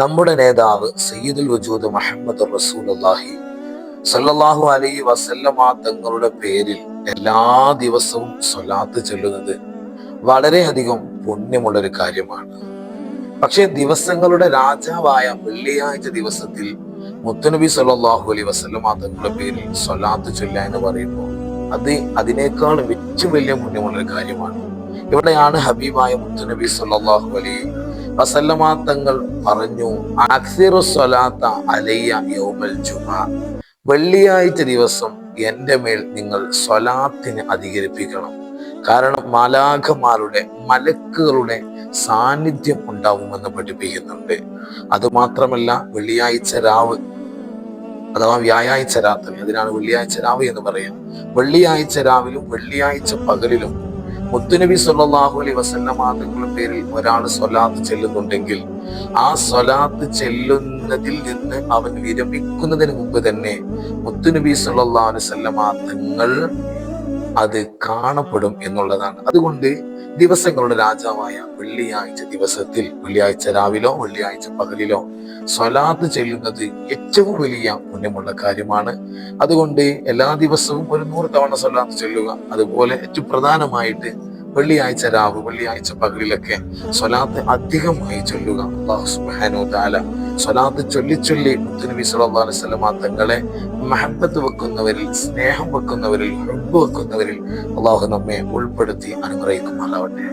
നമ്മുടെ നേതാവ് സയ്യിദുൽ വജൂദ് മുഹമ്മദ് റസൂലുള്ളാഹി സല്ലാഹു അലൈ വസല്ലമ തങ്ങളുടെ പേരിൽ എല്ലാ ദിവസവും സ്വലാത്ത് ചെല്ലുന്നത് വളരെയധികം പുണ്യമുള്ളൊരു കാര്യമാണ്. പക്ഷേ ദിവസങ്ങളുടെ രാജാവായ വെള്ളിയാഴ്ച ദിവസത്തിൽ മുത്തനബി സല്ലാഹു അലൈ വസല്ലമ തങ്ങളുടെ പേരിൽ സ്വലാത്ത് ചൊല്ല എന്ന് പറയുമ്പോൾ അത് അതിനേക്കാൾ ഏറ്റവും വലിയ പുണ്യമുള്ളൊരു കാര്യമാണ്. ഇവിടെയാണ് ഹബീബായ മുത്തനബി സല്ലാഹു അലൈഹി വസല്ലമ തങ്ങൾ പറഞ്ഞു അലയ്യ വെള്ളിയാഴ്ച ദിവസം എന്റെ മേൽ നിങ്ങൾ സ്വലാത്തിന് അധികരിപ്പിക്കണം. കാരണം മാലാഖമാരുടെ മലക്കുകളുടെ സാന്നിധ്യം ഉണ്ടാവുമെന്ന് പഠിപ്പിക്കുന്നുണ്ട്. അതുമാത്രമല്ല വെള്ളിയാഴ്ച രാവ് അഥവാ വ്യാഴാഴ്ച രാത്രി അതിനാണ് വെള്ളിയാഴ്ച രാവ് എന്ന് പറയാം വെള്ളിയാഴ്ച രാവിലും വെള്ളിയാഴ്ച പകലിലും മുത്തുനബി സല്ലാഹു അലൈഹി വസല്ലമ തങ്ങളുടെ പേരിൽ ഒരാൾ സ്വലാത്ത് ചെല്ലുന്നുണ്ടെങ്കിൽ ആ സ്വലാത്ത് ചെല്ലുന്നതിൽ നിന്ന് അവൻ വിരമിക്കുന്നതിന് മുമ്പ് തന്നെ മുത്തുനബി സല്ലാ അലൈഹി വസല്ലമ തങ്ങൾ അത് കാണപ്പെടും എന്നുള്ളതാണ്. അതുകൊണ്ട് ദിവസങ്ങളുടെ രാജാവായ വെള്ളിയാഴ്ച ദിവസത്തിൽ വെള്ളിയാഴ്ച രാവിലോ വെള്ളിയാഴ്ച പകലിലോ സ്വലാത്ത് ചെല്ലുന്നത് ഏറ്റവും വലിയ പുണ്യമുള്ള കാര്യമാണ്. അതുകൊണ്ട് എല്ലാ ദിവസവും ഒരു നൂറ് തവണ സ്വലാത്ത് ചെല്ലുക. അതുപോലെ ഏറ്റവും പ്രധാനമായിട്ട് വെള്ളിയാഴ്ച രാവ് വെള്ളിയാഴ്ച പകലിലൊക്കെ സ്വലാത്ത് അധികമായി ചൊല്ലുക. അള്ളാഹു സുബ്ഹാനഹു തആല സ്വലാത്ത് ചൊല്ലി ചൊല്ലി മുത്തുനബി അലൈഹി വസല്ലമ തങ്ങളെ മഹബത്ത് വെക്കുന്നവരിൽ സ്നേഹം വെക്കുന്നവരിൽ ഹുബ്ബ് വെക്കുന്നവരിൽ അള്ളാഹു നമ്മെ ഉൾപ്പെടുത്തി അനുഗ്രഹിക്കുമാറാവട്ടെ.